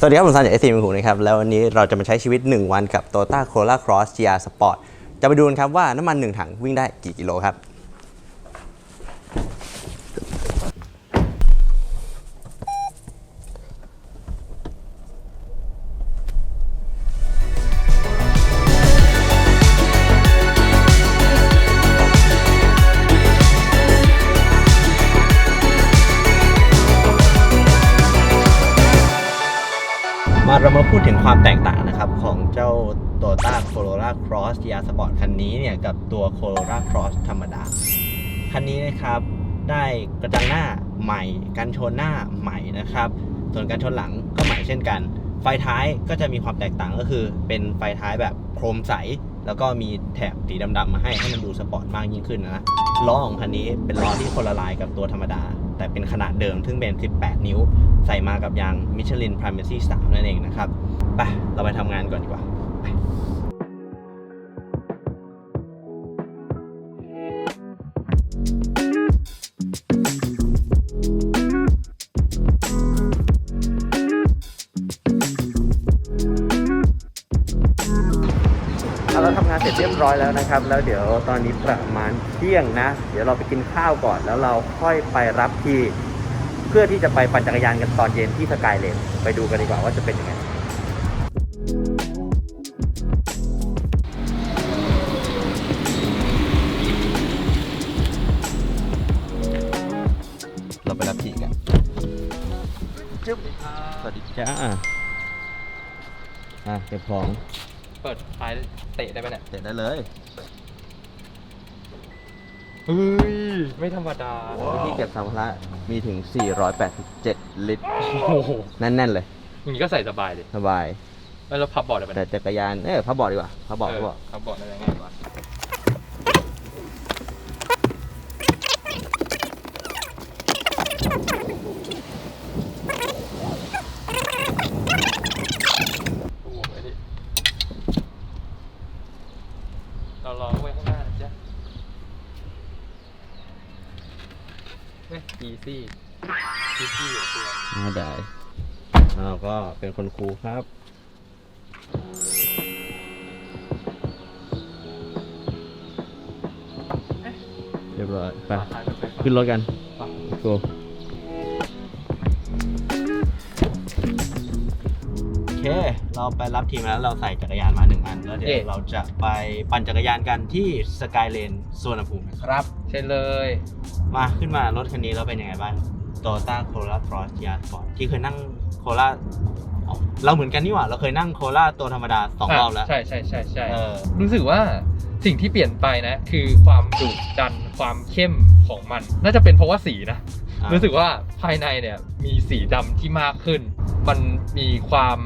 สวัสดีครับผมซันจากเอซีมิคูนะครับ แล้ววันนี้เราจะมาใช้ชีวิต 1 วันกับ Toyota Corolla Cross GR Sport จะไปดูกันครับว่าน้ำมัน 1 ถังวิ่งได้กี่กิโลครับ เรามาพูดถึงความแตกต่างนะครับ ของเจ้า Toyota Corolla Cross GR Sport คันนี้เนี่ย กับตัว Corolla Cross ธรรมดา คันนี้นะครับ ได้กระจังหน้าใหม่กันชนหน้าใหม่นะครับ ส่วนกันชนหลังก็ใหม่เช่นกัน ไฟท้ายก็จะมีความแตกต่างก็คือ เป็นไฟท้ายแบบโครมใส แล้วก็มีแถบสีดำๆมาให้ให้มันดูสปอร์ตมากยิ่งขึ้นนะล้อของคันนี้เป็นล้อที่คนละลายกับตัวธรรมดา แต่เป็นขนาดเดิมซึ่งเป็น 18 นิ้ว ใส่มากับยาง Michelin Primacy 3นั่นเองนะครับ ไป เราไปทำงานก่อนดีกว่า ร็จเรียบร้อยแล้วนะครับ แล้วเดี๋ยวตอนนี้ประมาณเที่ยงนะ เดี๋ยวเราไปกินข้าวก่อน แล้วเราค่อยไปรับที่เพื่อที่จะไปปั่นจักรยานกันตอนเย็นที่สกายเลนไปดูกันดีกว่าว่าจะเป็นยังไงเราไปรับที่กันจึ๊บสวัสดีจ้าอะเก็บของ เปิดไฟเตะได้ไหมเนี่ยเสร็จได้เลยเฮ้ย ไม่ธรรมดา ที่เก็บสัมภาระมีถึง 487 ลิตร โอ้โหแน่นๆเลย อย่างนี้ก็ใส่สบายดิสบาย แล้วเราพับเบอร์ได้ไหมแต่จักรยาน เออพับเบาะดีกว่าพับเบาะพับเบาะพับเบอร์ได้ไงวะโอ้โหไอ้ดิเราลองไว้ข้างหน้านะจ๊ะเฮ้ย easy easy อยู่ตัวอ่าได้อ้าวก็เป็นคนครูครับ เรียบร้อยไปขึ้นรถกันโกโอเค เราไปรับทีมแล้วเราใส่จักรยานมาหนึ่งอัน แล้วเดี๋ยเอ๊ะวเราจะไปปั่นจักรยานกันที่สกายเลนสวนภูมินะครับใช่เลย มาขึ้นมารถคันนี้แล้วเป็นยังไงบ้าง Toyota Corolla Cross GR Sport ที่เคยนั่ง Corolla อ๋อเราเหมือนกันนี่หว่า เราเคยนั่ง Corolla ตัวธรรมดาสองรอบแล้ว ใช่ใช่ใช่ใช่เออรู้สึกว่าสิ่งที่เปลี่ยนไปนะ คือความดุดันความเข้มของมัน น่าจะเป็นเพราะว่าสีนะอะรู้สึกว่าภายในเนี่ยมีสีดำที่มากขึ้น มันมีความ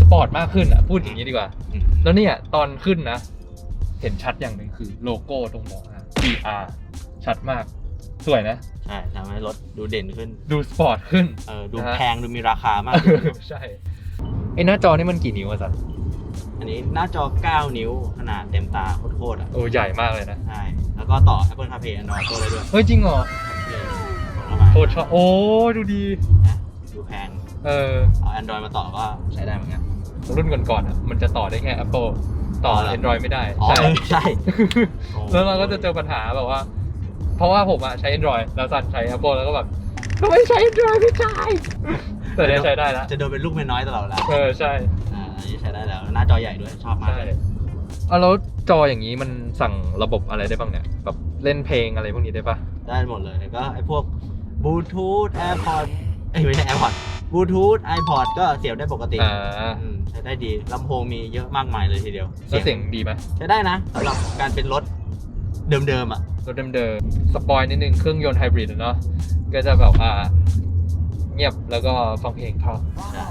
สปอร์ตมากขึ้นอะพูดอย่างนี้ดีกว่าอืมแล้วเนี่ยตอนขึ้นนะ เห็นชัดอย่างหนึ่งคือโลโก้ตรงเบาะนะ GR ชัดมาก สวยนะ ใช่ทำให้รถดูเด่นขึ้น ดูสปอร์ตขึ้น เออ ดูนะฮะแพง ดูมีราคามากขึ้นใช่ไอ้หน้าจอนี่มันกี่นิ้วอะสัตว์อันนี้หน้าจอ 9 นิ้วขนาดเต็มตาโคตรๆอะ โอ้ใหญ่มากเลยนะ ใช่ แล้วก็ต่อ Apple CarPlay Android Auto ได้ด้วยเฮ้ยจริงเหรอเข้ามาโคตรชอบโอ้ดูดีนะดูแพง เออเอา Android มาต่อก็ใช้ได้เหมือนกันรุ่นก่อนๆอะมันจะต่อได้แค่ Apple ต่ออ๋อเหรอ Android ไม่ได้อ๋อใช่ ใช่โอ้แล้วเราก็จะเจอปัญหาแบบว่า เพราะว่าผมอะใช้ Android แล้วสันใช้ Apple แล้วก็แบบทำไมใช้ Android ไม่ใช่แต่เนี่ยใช้ได้แล้วจะโดนเป็นลูกเมียน้อยตลอดเวลาเออใช่อ่าอันนี้ใช้ได้แล้ว หน้าจอใหญ่ด้วยชอบมากใช่เลยเอาแล้วจออย่างนี้มันสั่งระบบอะไรได้บ้างเนี่ยแบบเล่นเพลงอะไรพวกนี้ได้ปะได้หมดเลยก็ไอ้พวกบลูทูธ AirPod เอ้ยไม่ใช่ AirPod บลูทูธ iPod ก็เสียบได้ปกติอ่าอืมใช้ได้ดีลำโพงมีเยอะมากมายเลยทีเดียวแล้วเสียงดีไหมใช้ได้นะสำหรับการเป็นรถเดิมๆอะรถเดิมๆสปอยนิดนึงเครื่องยนต์ไฮบริดอะเนาะก็จะแบบว่าเงียบแล้วก็ฟังเพลงเพราะใช่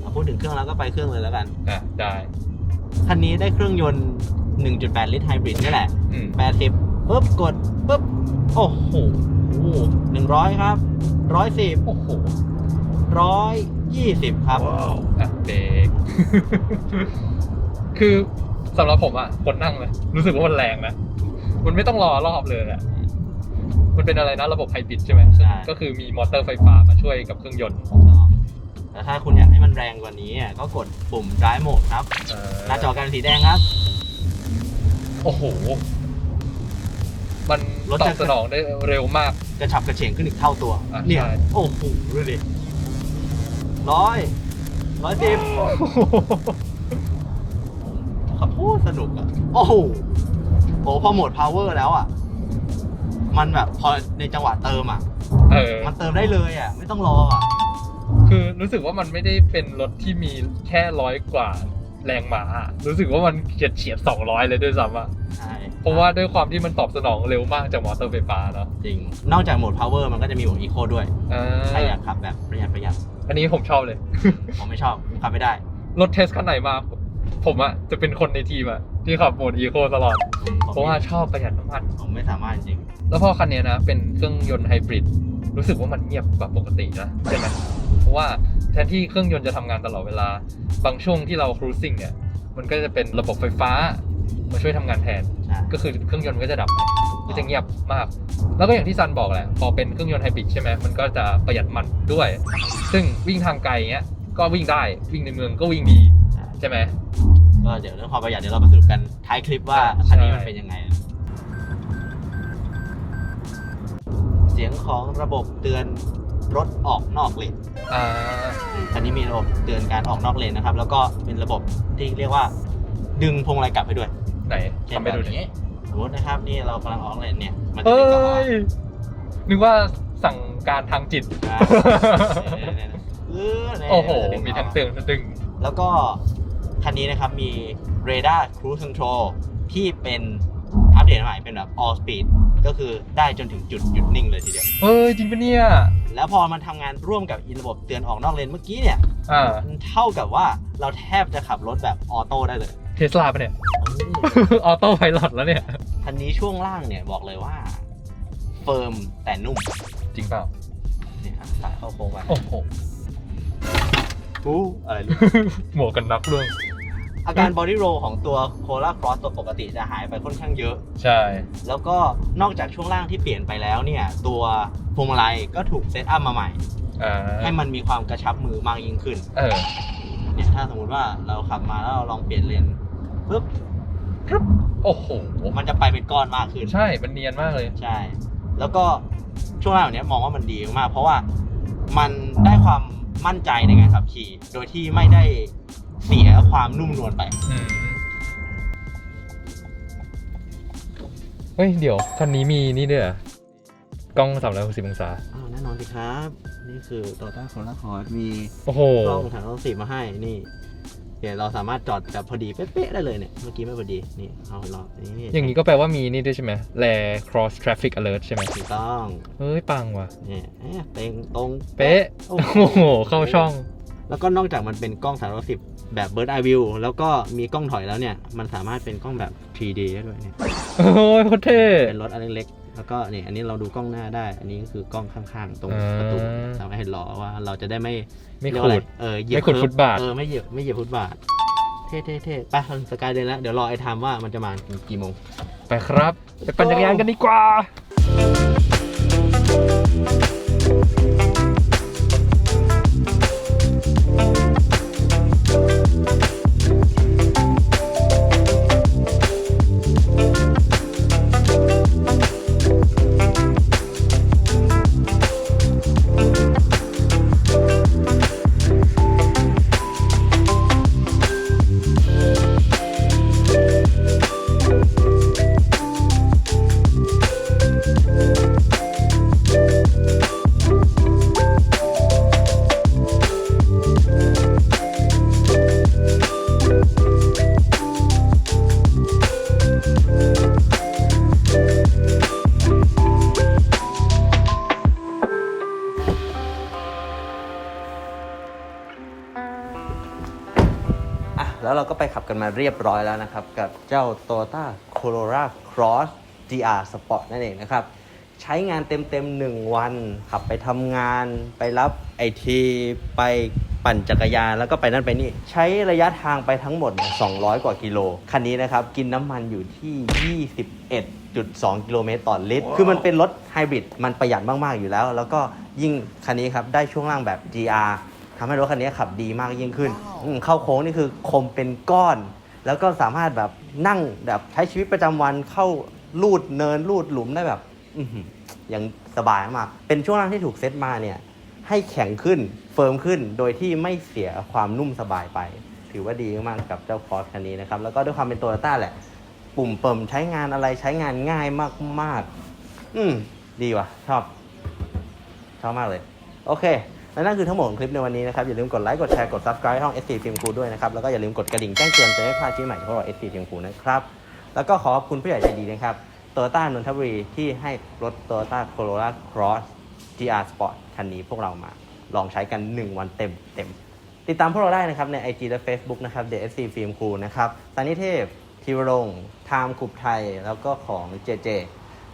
เอาพูดถึงเครื่องแล้วก็ไปเครื่องเลยแล้วกัน อะได้คันนี้ได้เครื่องยนต์ 1.8 ลิตรไฮบริดนี่แหละ อืม80ปุ๊บกดปุ๊บ โอ้โห100ครับ110โอ้โห120ครับ อะเบรก คือสำหรับผมอะคนนั่งเลยรู้สึกว่ามันแรงนะ มันไม่ต้องรอรอบเลยอะมันเป็นอะไรนะระบบไฮบริดใช่ไหมใช่ ก็คือมีมอเตอร์ไฟฟ้ามาช่วยกับเครื่องยนต์แต่ถ้าคุณอยากให้มันแรงกว่านี้อะก็กดปุ่ม drive mode ครับเออหน้าจอกันสีแดงครับ โอ้โห มันรถตอจะ บสนองได้เร็วมาก กระฉับกระเฉงขึ้นอีกเท่าตัว อะเนี่ย ใช่ โอ้โหดูดิร้อยร้อยสิบขับพูดสนุกอะ โอ้โห โอ้พอโหมด power แล้วอะ มันแบบพอในจังหวะเติมอะ เออ มันเติมได้เลยอะ ไม่ต้องรออะ คือรู้สึกว่ามันไม่ได้เป็นรถที่มีแค่ร้อยกว่าแรงม้ารู้สึกว่ามันเฉียดเฉียดสองร้อยเลยด้วยซ้ำอะใช่เพราะว่าด้วยความที่มันตอบสนองเร็วมากจากมอเตอร์ไฟฟ้าเนาะจริง นอกจากโหมด power มันก็จะมีโหมด eco ด้วยอ่ใคราอยากขับแบบประหยัดประหยัดอันนี้ผมชอบเลย ผมไม่ชอบผมขับไม่ได้ รถเทสคันไหนมา ผมอะจะเป็นคนในทีมอะที่ขับโหมดอีโคตลอดผมผม เพราะว่าชอบประหยัดน้ำมัน ผมไม่สามารถจริง แล้วพอคันเนี้ยนะ เป็นเครื่องยนต์ไฮบริด รู้สึกว่ามันเงียบกว่าปกตินะใช่ไหมเพราะว่าแทนที่เครื่องยนต์จะทำงานตลอดเวลา บางช่วงที่เราครูซิ่งเนี่ย มันก็จะเป็นระบบไฟฟ้ามาช่วยทำงานแทนใช่ก็คือเครื่องยนต์ก็จะดับไปก็จะเงียบมาก แล้วก็อย่างที่ซันบอกแหละ พอเป็นเครื่องยนต์ไฮบริดใช่ไหมมันก็จะประหยัดมันด้วย ซึ่งวิ่งทางไกลเงี้ย ก็วิ่งได้ วิ่งในเมืองก็วิ่งดี ใช่ใช่ไหม ก็เดี๋ยวเรื่องความประหยัดเดี๋ยวเรามาสรุปกันท้ายคลิปว่าใช่ คันนี้มันเป็นยังไง เสียงของระบบเตือนรถออกนอกเลนอ่าคันนี้มีระบบเตือนการออกนอกเลนนะครับ แล้วก็เป็นระบบที่เรียกว่า ดึงพวงมาลัยกลับให้ด้วย ไหนเช่นทำไปแบบดูดินี้สมมตินะครับนี่เรากำลังออกเลนเนี่ย มันจะเฮ้มีกล้องออกยนึกว่าสั่งการทางจิตนะเนี่ยๆๆเออเนี่ยโอ้โหจะดึมีทั้งออกเตือนทั้งดึง แล้วก็ คันนี้นะครับมี Radar Cruise Control ที่เป็นอัปเดตใหม่เป็นแบบ all speed ก็คือได้จนถึงจุดหยุดนิ่งเลยทีเดียวเฮ้ยจริงปะเนี่ยแล้วพอมันทำงานร่วมกับอีระบบเตือนออกนอกเลนเมื่อกี้เนี่ย อ่ามันเท่ากับว่าเราแทบจะขับรถแบบออโต้ได้เลย เทสลาปะเนี่ย ออโต้ไพลอตแล้วเนี่ย คันนี้ช่วงล่างเนี่ยบอกเลยว่า เฟิร์มแต่นุ่มจริงเปล่าเนี่ยสายเข้าโค้งไปโอ้โห อู้อะไรลูกหมวกกันน็อกเรื่องอาการบอดี้โรของตัวโคลาครอสตัวปกติจะหายไปค่อนข้างเยอะ ใช่ แล้วก็นอกจากช่วงล่างที่เปลี่ยนไปแล้วเนี่ย ตัวพวงมาลัยก็ถูกเซตอัพมาใหม่ อ่าให้มันมีความกระชับมือมากยิ่งขึ้น เออ เนี่ยถ้าสมมติว่าเราขับมาแล้วเราลองเปลี่ยนเลนปุ๊บโอ้โห มันจะไปเป็นก้อนมากขึ้น ใช่ มันเนียนมากเลย ใช่ แล้วก็ช่วงล่างแบบเนี้ยมองว่ามันดีมาก เพราะว่ามันได้ความ มั่นใจในการขับขี่ โดยที่ไม่ได้เสียความนุ่มนวลไปอืมเฮ้ย เดี๋ยวคันนี้มีนี่ด้วยเหรอกล้อง 360 องศา อ้าวแน่นอนสิครับ นี่คือ Toyota Corolla Cross มีโอ้โห กล้องถ่ายรูปสีมาให้นี่ เดี๋ยวเราสามารถจอดแบบพอดีเป๊ะๆได้เลยเนี่ย เมื่อกี้ไม่พอดี นี่ เอารอบนี่อย่างนี้ก็แปลว่ามีนี่ด้วยใช่ไหมแล cross traffic alert ใช่ไหมถูกต้องเฮ้ย ปังว่ะเนี่ยเอ๊ะเต็งตรงเป๊ะโอ้โอ้โห เข้าช่อง แล้วก็นอกจากมันเป็นกล้อง 360 แบบ Bird Eye View แล้วก็มีกล้องถอยแล้วเนี่ย มันสามารถเป็นกล้องแบบ 3D ได้ด้วยเนี่ย โอ้ยโคตรเท่เป็นรถอันเล็กๆ แล้วก็เนี่ยอันนี้เราดูกล้องหน้าได้ อันนี้ก็คือกล้องข้างๆ ตรงอ่าประตูสามารถเห็นล้อว่าเราจะได้ไม่ไม่เรียกขูว่าอะดรเออเหยียบไม่ขูดเคิร์ฟุตบาทเออไม่เหยียบไม่เหยียบฟุตบาทเท่เท่เท่ไปสกายเลยแล้วเดี๋ยวรอไอ้ไทม์ว่ามันจะมากี่โมง ไปครับ ไปปั่นจักรยานกันดีกว่า ไปขับกันมาเรียบร้อยแล้วนะครับ กับเจ้า Toyota Corolla Cross GR Sport นั่นเองนะครับ ใช้งานเต็มๆ 1 วัน ขับไปทำงานไปรับไอทีไปปั่นจักรยานแล้วก็ไปนั่นไปนี่ ใช้ระยะทางไปทั้งหมดเนี่ย200 กว่ากิโล คันนี้นะครับ กินน้ำมันอยู่ที่ 21.2 กิโลเมตรต่อลิตร คือมันเป็นรถไฮบริดมันประหยัดมาก ๆ อยู่แล้ว แล้วก็ยิ่งคันนี้ครับ ได้ช่วงล่างแบบ GR ทำให้รถคันนี้ขับดีมากยิ่งขึ้นอืมเข้าโค้งนี่คือคมเป็นก้อน แล้วก็สามารถแบบนั่งแบบใช้ชีวิตประจำวันเข้าลูดเนินลูดหลุมได้แบบอือหือยังสบายมาก เป็นช่วงล่างที่ถูกเซตมาเนี่ย ให้แข็งขึ้นเฟิร์มขึ้น โดยที่ไม่เสียความนุ่มสบายไป ถือว่าดีมากๆกับเจ้าคอร์สคันนี้นะครับ แล้วก็ด้วยความเป็นโตโยต้าแหละ ปุ่มเปิมใช้งานอะไรใช้งานง่ายมากๆ อืม ดีว่ะ ชอบ ชอบมากเลย โอเค และนั่นคือทั้งหมดของคลิปในวันนี้นะครับ อย่าลืมกดไลค์ กดแชร์ กด subscribe ห้อง SC Film Crew ด้วยนะครับ แล้วก็อย่าลืมกดกระดิ่งแจ้งเตือนจะไม่พลาดคลิปใหม่ของเรา SC Film Crew นะครับ แล้วก็ขอขอบคุณผู้ใหญ่ใจดีนะครับโตโยต้านนทบุรีที่ให้รถ Toyota Corolla Cross GR Sport คันนี้พวกเรามา ลองใช้กัน 1 วันเต็มเต็มติดตามพวกเราได้นะครับใน IG และ Facebook นะครับ The SC Film Crew นะครับสานิเทพธีวรงไทม์คุปไทย แล้วก็ของ JJ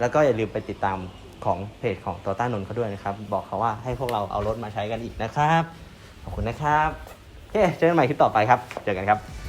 แล้วก็อย่าลืมไปติดตาม ของเพจของโตต้านนท์เขาด้วยนะครับ บอกเขาว่าให้พวกเราเอารถมาใช้กันอีกนะครับ ขอบคุณนะครับโอเคเจอกันใหม่คลิปต่อไปครับ เจอกันครับ